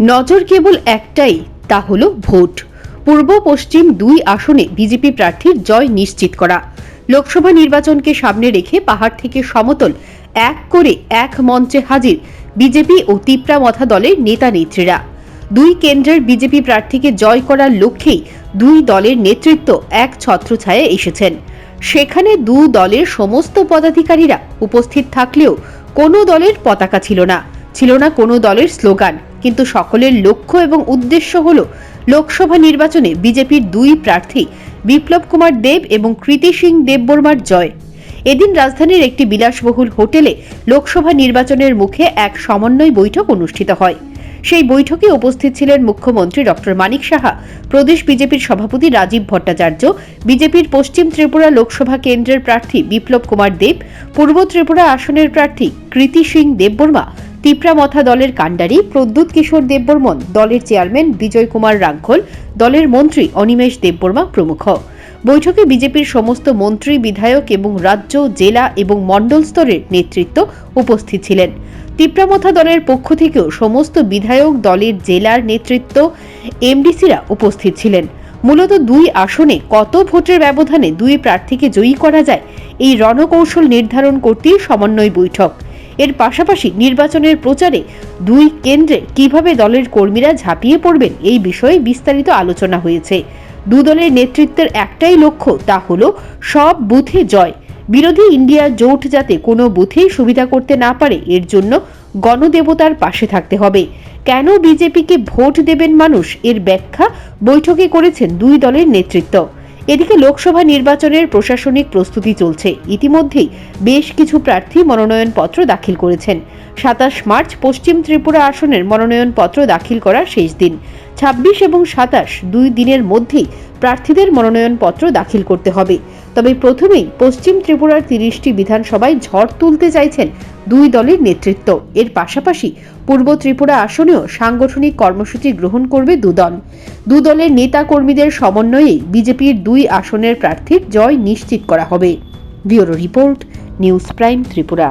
নজর কেবল একটাই, তা হলো ভোট। পূর্ব পশ্চিম দুই আসনে বিজেপি প্রার্থীর জয় নিশ্চিত করা। লোকসভা নির্বাচনকে সামনে রেখে পাহাড় থেকে সমতল, এক করে এক মঞ্চে হাজির বিজেপি ও তিপ্রামথা দলের নেতা নেত্রীরা। দুই কেন্দ্রের বিজেপি প্রার্থীকে জয় করার লক্ষ্যেই দুই দলের নেতৃত্ব এক ছত্রছায়ায় এসেছেন। সেখানে দু দলের সমস্ত পদাধিকারীরা উপস্থিত থাকলেও কোনো দলের পতাকা ছিল না। ছিল না কোনো দলের স্লোগান। কিন্তু সকলের লক্ষ্য এবং উদ্দেশ্য হল লোকসভা নির্বাচনে বিজেপির দুই প্রার্থী বিপ্লব কুমার দেব এবং কৃতি সিং দেববর্মার জয়। এদিন রাজধানীর একটি বিলাসবহুল হোটেলে লোকসভা নির্বাচনের মুখে এক সমন্বয় বৈঠক অনুষ্ঠিত হয়। সেই বৈঠকে উপস্থিত ছিলেন মুখ্যমন্ত্রী ডক্টর মানিক সাহা, প্রদেশ বিজেপির সভাপতি রাজীব ভট্টাচার্য, বিজেপির পশ্চিম ত্রিপুরা লোকসভা কেন্দ্রের প্রার্থী বিপ্লব কুমার দেব, পূর্ব ত্রিপুরা আসনের প্রার্থী কৃতি সিং দেববর্মা তিপ্রামথা দলের কাণ্ডারি প্রদ্যুৎ কিশোর দেববর্মন, দলের চেয়ারম্যান বিজয় কুমার রাঙ্খল, দলের মন্ত্রী অনিমেষ দেববর্মা প্রমুখ। বৈঠকে বিজেপির সমস্ত মন্ত্রী, বিধায়ক এবং রাজ্য, জেলা এবং মণ্ডল স্তরের নেতৃত্ব উপস্থিত ছিলেন। তিপ্রামথা দলের পক্ষ থেকেও সমস্ত বিধায়ক, দলের জেলার নেতৃত্ব, এমডিসিরা উপস্থিত ছিলেন। মূলত দুই আসনে কত ভোটের ব্যবধানে দুই প্রার্থীকে জয়ী করা যায়, এই রণকৌশল নির্ধারণ করতেই সমন্বয় বৈঠক। এর পাশাপাশি নির্বাচনের প্রচারে দুই কেন্দ্রে কীভাবে দলের কর্মীরা ঝাঁপিয়ে পড়বেন এই বিষয়ে বিস্তারিত আলোচনা হয়েছে। দু দলের নেতৃত্বের একটাই লক্ষ্য তা হলো সব বুথে জয়। বিরোধী ইন্ডিয়া জোট যাতে কোনো বুথেই সুবিধা করতে না পারে, এর জন্য গণদেবতার পাশে থাকতে হবে। কেন বিজেপিকে ভোট দেবেন মানুষ, এর ব্যাখ্যা বৈঠকে করেছেন দুই দলের নেতৃত্ব। এদিকে লোকসভা নির্বাচনের প্রশাসনিক প্রস্তুতি চলছে। ইতিমধ্যেই বেশ কিছু প্রার্থী মনোনয়নপত্র দাখিল করেছেন। সাতাশ মার্চ পশ্চিম ত্রিপুরা আসনের মনোনয়নপত্র দাখিল করার শেষ দিন। ছাব্বিশ এবং সাতাশ দুই দিনের মধ্যেই প্রার্থীদের মনোনয়নপত্র দাখিল করতে হবে। তবে প্রথমেই পশ্চিম ত্রিপুরার তিরিশটি বিধানসভায় ঝড় তুলতে চাইছেন দুই দলের নেতৃত্ব। এর পাশাপাশি পূর্ব ত্রিপুরা আসনেও সাংগঠনিক কর্মসূচি গ্রহণ করবে দুদল। দুদলের নেতা কর্মীদের সমন্বয়েই বিজেপির দুই আসনের প্রার্থীর জয় নিশ্চিত করা হবে। Bureau report, news prime Tripura.